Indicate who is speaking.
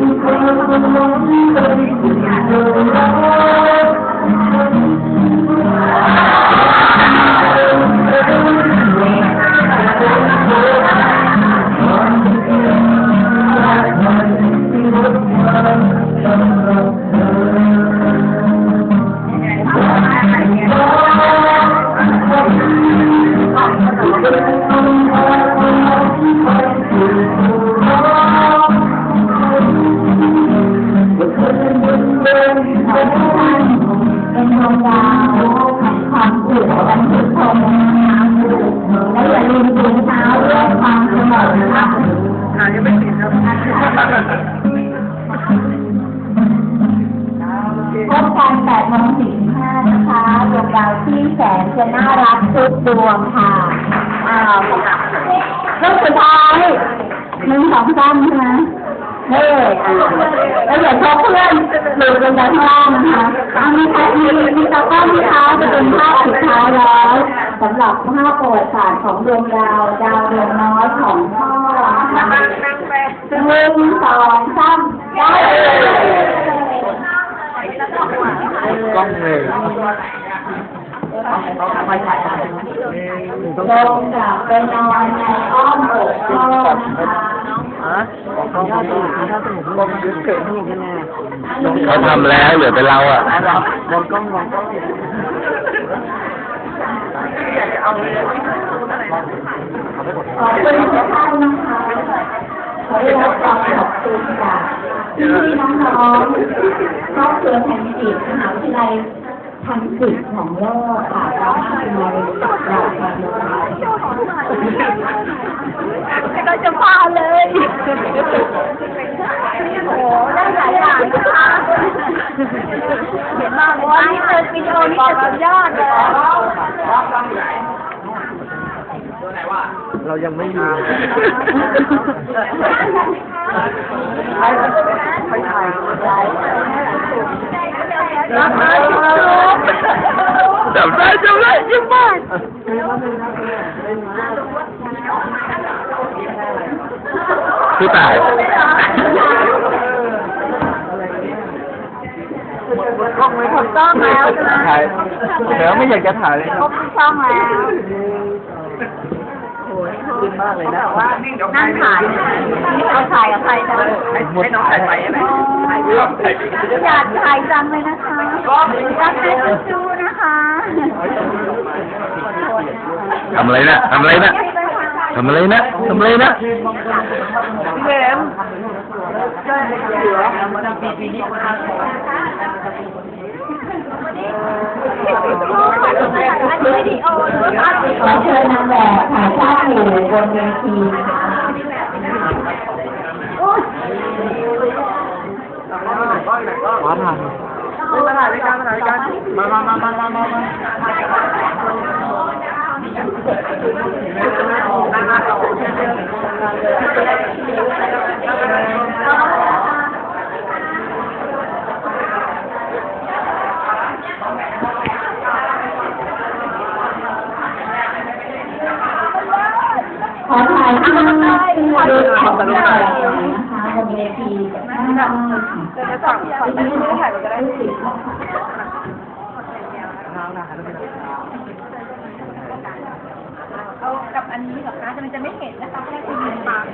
Speaker 1: ป็น พบกัน8โมง45นะคะดวงดาวที่แสนจะน่ารักทุกดวงค่ะอ้าวเรื่องสุดท้ายหนึ่งสองสามใช่ไหมเฮ้อ่แล้วเดี๋ยวพบเพื่อนหลุดลงไปข้างล่างนะคะอันนี้ค่ะมีมีตะก้อที่เท้าจะเป็นภาพสุดท้ายแล้วสำหรับภาพประวัติศาสตร์ของดวงดาวดาวดวงน้อยของพ่อ ล
Speaker 2: ง
Speaker 1: กับไปนอนในอ้อมอกพ่อนะคะ
Speaker 2: เขา
Speaker 3: ทำแล้วเหลือแต่เราอะ
Speaker 2: มองกล้องมองกล้อง
Speaker 1: ขอบคุณทุกท่านนะคะขอได้รับความขอบคุณจากพี่น้องๆครอบครัวแทนจิตมหาวิทยาลัย ทันจิตของโลกค่ะเราให้มาเรียนกับเรามาดู
Speaker 4: เราจะพาเลย โอ้ได้หลายอย่างนะคะเห็นมากว่านี่เป็นวิดีโอนี่จะสุดยอดเลย
Speaker 2: เรายังไม่อยู่ไปไปถ่าย
Speaker 4: รับมาจุ๊บ
Speaker 3: ได้จำได้ยิ่งมากผู้ตาย
Speaker 2: กล้องไม่พอ
Speaker 4: ต้องแล้วใช่ไหม
Speaker 2: ถ่ายเดี๋ยวไม่อยากจะถ่ายเลย
Speaker 4: ครบทุกช่องแล้ว
Speaker 2: ขึ้นมากเลยนะว่า
Speaker 4: นั่งถ่ายเอาถ่ายกับใครจ้ะ
Speaker 2: ให้น้องถ่ายไปไหม
Speaker 4: อยากถ่ายจังเลยนะคะรักให้จู้ๆนะคะ
Speaker 3: ทำอะไรนะทำอะไรนะทำอะไรนะทำอะไรนะ
Speaker 2: พี่เอ็มเหลือมาปีปีนี้
Speaker 4: อันนี้วิดีโอหรือว่า
Speaker 1: ขอเชิญนางแบบถ่ายภาพอยู่บนเวทีนะคะ
Speaker 2: ว้าผ่านมาถ่ายรายการมาถ่ายรายการมามามามามามามา
Speaker 1: ขอถ่ายภาพที่ดูของนางแบบนะคะบนเวทีกับน้องๆค่ะ
Speaker 4: จะสั่งสั่งไม่ถ่ายมันก็ได้เอากับอันนี้เหรอคะแต่มันจะไม่เห็นนะคะแค่คุณยืนฟัง